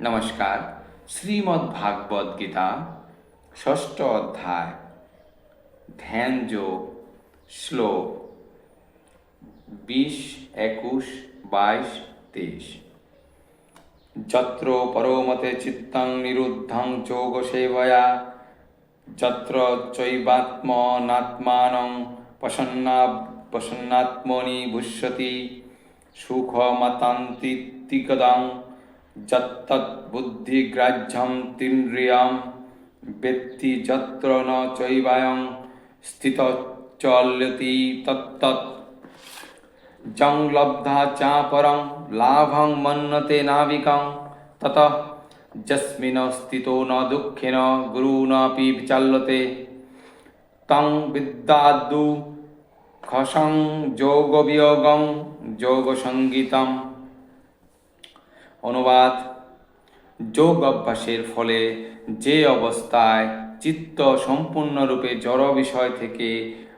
নমস্কার। শ্রীমদ্ ভাগবত গীতা, ষষ্ঠ অধ্যায় ধ্যান যোগ শ্লোক, বিশ, একুশ, বাইশ, তেইশ। যত্র পরমতে চিত্তং নিরুদ্ধং যোগ সেবয়া যত্র চৈবাত্মনাত্মানং প্রসন্না, প্রসন্নাত্মনি ভুষ্যতি সুখমতান্তিকদং যত্তদ্বুদ্ধিগ্রাহ্যম তিন্দ্রিয়ম বেত্তি যত্র ন চৈবায়ং স্থিত চলতি তত্তৎ। জং লব্ধা চা পরং লাভং মন্নতে নাবিকং। তত যস্মিন স্থিতো ন দুঃখেন গুরুণাপি বিচাল্যতে। তং বিদ্যাদ্দু খসং যোগবিয়োগং যোগসঙ্গীতম অনুবাদ। যোগ অভ্যাসের ফলে যে অবস্থায় চিত্ত সম্পূর্ণরূপে জড় বিষয় থেকে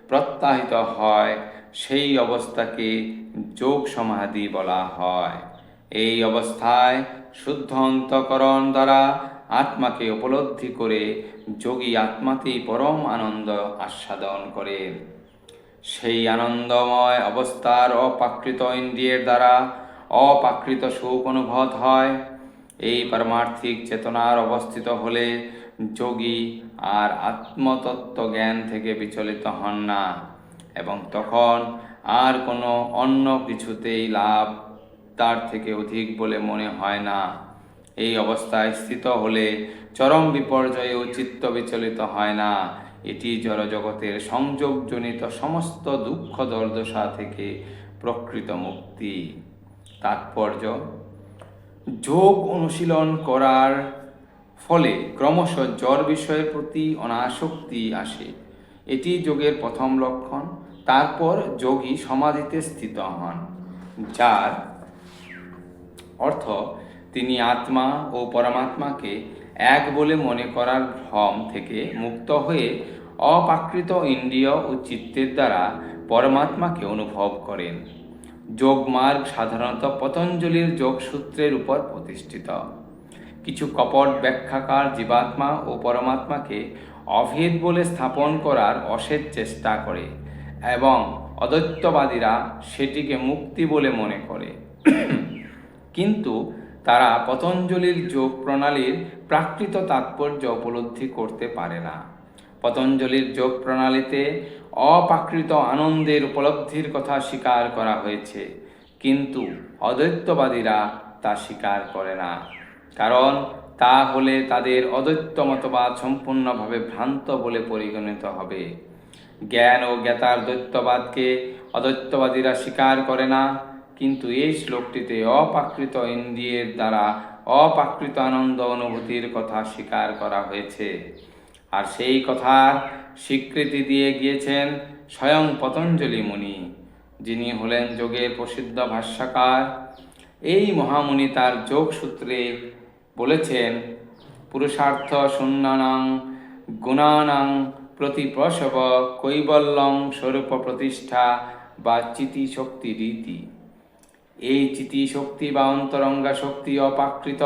প্রত্যাহিত হয়, সেই অবস্থাকে যোগ সমাধি বলা হয়। এই অবস্থায় শুদ্ধ অন্তকরণ দ্বারা আত্মাকে উপলব্ধি করে যোগী আত্মাতেই পরম আনন্দ আস্বাদন করে সেই আনন্দময় অবস্থার অপ্রাকৃত ইন্দ্রিয়ের দ্বারা অপ্রাকৃত সুখ অনুভূত হয়। এই পারমার্থিক চেতনার অবস্থিত হলে যোগী আর আত্মতত্ত্ব জ্ঞান থেকে বিচলিত হন না এবং তখন আর কোনো অন্য কিছুতেই লাভ তার থেকে অধিক বলে মনে হয় না। এই অবস্থায় স্থিত হলে চরম বিপর্যয়েও চিত্ত বিচলিত হয় না। এটি জড়জগতের সংযোগজনিত সমস্ত দুঃখ দুর্দশা থেকে প্রকৃত মুক্তি। তাৎপর্য। যোগ অনুশীলন করার ফলে ক্রমশ জ্বর বিষয়ের প্রতি অনাসক্তি আসে। এটি যোগের প্রথম লক্ষণ। তারপর যোগী সমাধিতে স্থিত হন, যার অর্থ তিনি আত্মা ও পরমাত্মাকে এক বলে মনে করার ভ্রম থেকে মুক্ত হয়ে অপাকৃত ইন্দ্রিয় ও চিত্তের দ্বারা পরমাত্মাকে অনুভব করেন। যোগমার্গ সাধারণত পতঞ্জলির যোগসূত্রের উপর প্রতিষ্ঠিত। কিছু কপট ব্যাখ্যাকার জীবাত্মা ও পরমাত্মাকে অভেদ বলে স্থাপন করার অশেষ চেষ্টা করে এবং অদ্বৈতবাদীরা সেটিকে মুক্তি বলে মনে করে। কিন্তু তারা পতঞ্জলির যোগ প্রণালীর প্রাকৃত তাৎপর্য উপলব্ধি করতে পারে না। পতঞ্জলির যোগ প্রণালীতে অপ্রাকৃত আনন্দের উপলব্ধির কথা স্বীকার করা হয়েছে। কিন্তু অদ্বৈতবাদীরা তা স্বীকার করে না। কারণ তা হলে তাদের অদ্বৈত মতবাদ সম্পূর্ণভাবে ভ্রান্ত বলে পরিগণিত হবে। জ্ঞান ও জ্ঞাতার দ্বৈতবাদকে অদ্বৈতবাদীরা স্বীকার করে না। কিন্তু এই শ্লোকটিতে অপ্রাকৃত ইন্দ্রিয়ের দ্বারা অপ্রাকৃত আনন্দ অনুভূতির কথা স্বীকার করা হয়েছে। আর সেই কথার স্বীকৃতি দিয়ে গিয়েছেন স্বয়ং পতঞ্জলি মুনি, যিনি হলেন যোগের প্রসিদ্ধ ভাষ্যকার। এই মহামুনি তার যোগ সূত্রে বলেছেন, পুরুষার্থ শূন্যানাং গুণানাং প্রতি প্রসব কৈবল্যং স্বরূপ প্রতিষ্ঠা বা চিতি শক্তি রীতি। এই চিতি শক্তি বা অন্তরঙ্গা শক্তি অপাকৃত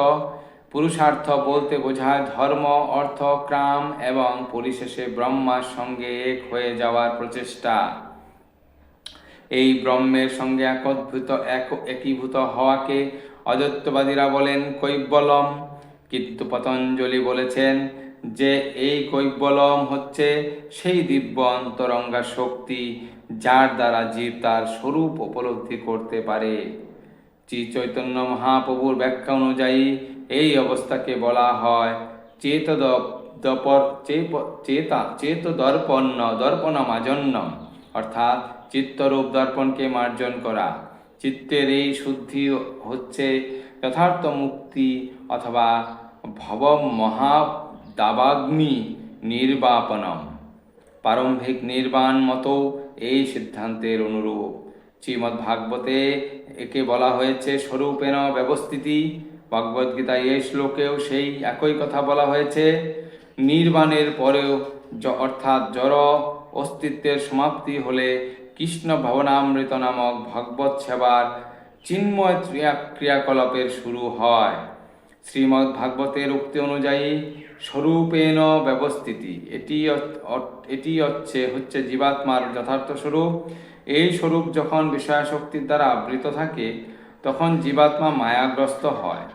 পুরুষার্থ বলতে বোঝায় ধর্ম, অর্থ, ক্রাম এবং পরিশেষে ব্রহ্মার সঙ্গে এক হয়ে যাওয়ার প্রচেষ্টা। এই ব্রহ্মের সঙ্গে একদ্ভূত এক একীভূত হওয়াকে অদ্বৈতবাদীরা বলেন কৈবলম। কিন্তু পতঞ্জলি বলেছেন যে এই কৈবলম হচ্ছে সেই দিব্য অন্তরঙ্গা শক্তি যার দ্বারা জীব তার স্বরূপ উপলব্ধি করতে পারে। শ্রী চৈতন্য মহাপ্রভুর ব্যাখ্যা অনুযায়ী এই অবস্থাকে বলা হয় চেত দপর চেতা চেত দর্পণ্য দর্পণ মাজন্য অর্থাৎ চিত্তরূপ দর্পণকে মার্জন করা। চিত্তের এই শুদ্ধি হচ্ছে যথার্থ মুক্তি অথবা ভব মহা দাবাগ্নি নির্বাপনম। প্রারম্ভিক নির্বাণ মতো এই সিদ্ধান্তের অনুরূপ। শ্রীমদ্ভাগবতে একে বলা হয়েছে স্বরূপেণ ব্যবস্থিতি। ভগবদ্গীতা এই শ্লোকেও সেই একই কথা বলা হয়েছে, নির্বাণের পরেও অর্থাৎ জড় অস্তিত্বের সমাপ্তি হলে কৃষ্ণ ভবনামৃত নামক ভগবত সেবার চিন্ময় ক্রিয়া ক্রিয়াকলাপের শুরু হয়। শ্রীমদ্ ভাগবতের উক্তি অনুযায়ী স্বরূপেন ব্যবস্থিতি, এটি এটি হচ্ছে হচ্ছে জীবাত্মার যথার্থ স্বরূপ। এই স্বরূপ যখন বিষয়াশক্তির দ্বারা আবৃত থাকে, তখন জীবাত্মা মায়াগ্রস্ত হয়।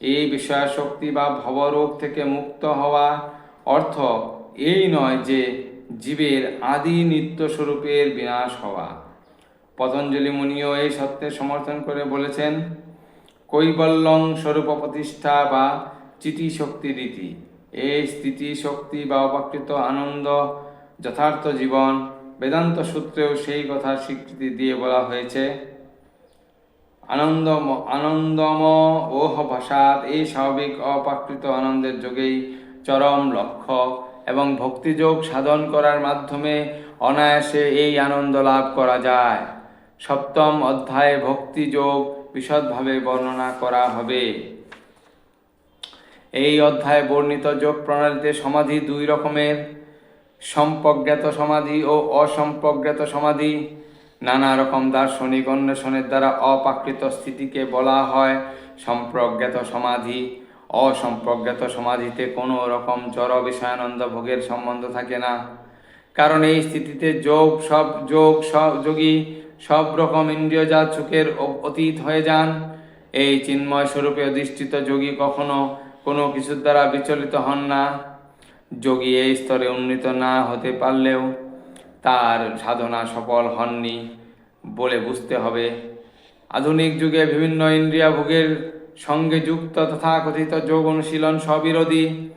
এই বিষয়াশক্তি বা ভবরোগ থেকে মুক্ত হওয়া অর্থ এই নয় যে জীবের আদি নিত্য স্বরূপের বিনাশ হওয়া। পতঞ্জলি মুনিও এই সত্যের সমর্থন করে বলেছেন, কৈবল্যং স্বরূপ প্রতিষ্ঠা বা চিতি শক্তি রীতি। এই স্থিতি শক্তি বা অপাকৃত আনন্দ যথার্থ জীবন, বেদান্ত সূত্রেও সেই কথা স্বীকৃতি দিয়ে বলা হয়েছে। আনন্দম আনন্দম ওহ ভাষাত। এই স্বাভাবিক অপাকৃত আনন্দের যোগেই চরম লক্ষ্য এবং ভক্তিযোগ সাধন করার মাধ্যমে অনায়াসে এই আনন্দ লাভ করা যায়। সপ্তম অধ্যায়ে ভক্তিযোগ বিশদভাবে বর্ণনা করা হবে। এই অধ্যায়ে বর্ণিত যোগ প্রণালীতে সমাধি দুই রকমের। সম্পজ্ঞাত সমাধি ও অসম্পজ্ঞাত সমাধি। নানা রকম দার্শনিক অন্বেষণের দ্বারা অপাকৃত স্থিতিকে বলা হয় সম্প্রজ্ঞাত সমাধি। অসম্প্রজ্ঞাত সমাধিতে কোনো রকম জড় বিষয়ানন্দ ভোগের সম্বন্ধ থাকে না। কারণ এই স্থিতিতে যোগ সব যোগ সব, যোগী সব রকম ইন্দ্রিয়জাত সুখের অতীত হয়ে যান। এই চিন্ময় স্বরূপে অধিষ্ঠিত যোগী কখনো কোনো কিছুর দ্বারা বিচলিত হন না। যোগী এই স্তরে উন্নীত না হতে পারলেও তার সাধনা সফল হননি বলে বুঝতে হবে। আধুনিক যুগে বিভিন্ন ইন্দ্রিয়া ভোগের সঙ্গে যুক্ত তথাকথিত যোগ অনুশীলন স্ববিরোধী।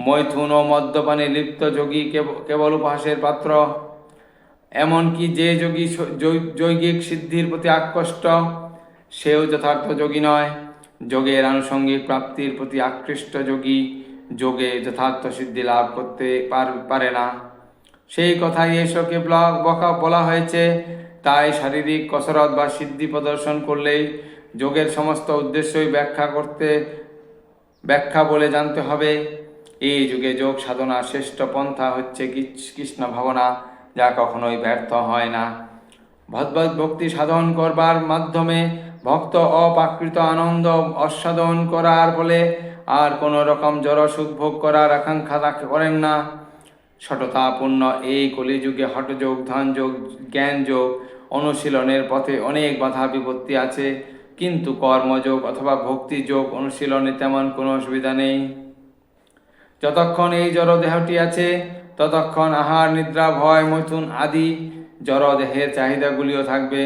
মৈথুন ও মদ্যপানে লিপ্ত যোগী কেব- কেবল উপহাসের পাত্র। এমনকি যে যোগী জৈগিক সিদ্ধির প্রতি আকৃষ্ট, সেও যথার্থ যোগী নয়। যোগের আনুষঙ্গিক প্রাপ্তির প্রতি আকৃষ্ট যোগী যোগে যথার্থ সিদ্ধি লাভ করতে পারে না। সেই কথাই এসবকে ব্লক বকা বলা হয়েছে। তাই শারীরিক কসরত বা সিদ্ধি প্রদর্শন করলেই যোগের সমস্ত উদ্দেশ্যই ব্যাখ্যা করতে, ব্যাখ্যা বলে জানতে হবে। এই যুগে যোগ সাধনা শ্রেষ্ঠ পন্থা হচ্ছে কৃষ্ণ ভাবনা, যা কখনোই ব্যর্থ হয় না। ভগবত ভক্তি সাধন করবার মাধ্যমে ভক্ত অপাকৃত আনন্দ আস্বাদন করার বলে আর কোনো রকম জড় সুখ ভোগ করার আকাঙ্ক্ষা করেন না। সততাপূর্ণ এই কলিযুগে হঠযোগ ধ্যানযোগ জ্ঞানযোগ, অনুশীলনের পথে অনেক বাধা বিপত্তি আছে। কিন্তু কর্মযোগ অথবা ভক্তিযোগ অনুশীলনে তেমন কোনো অসুবিধা নেই। যতক্ষণ এই জড় দেহটি আছে, ততক্ষণ আহার, নিদ্রা, ভয়, মৈথুন আদি জড় দেহের চাহিদাগুলিও থাকবে।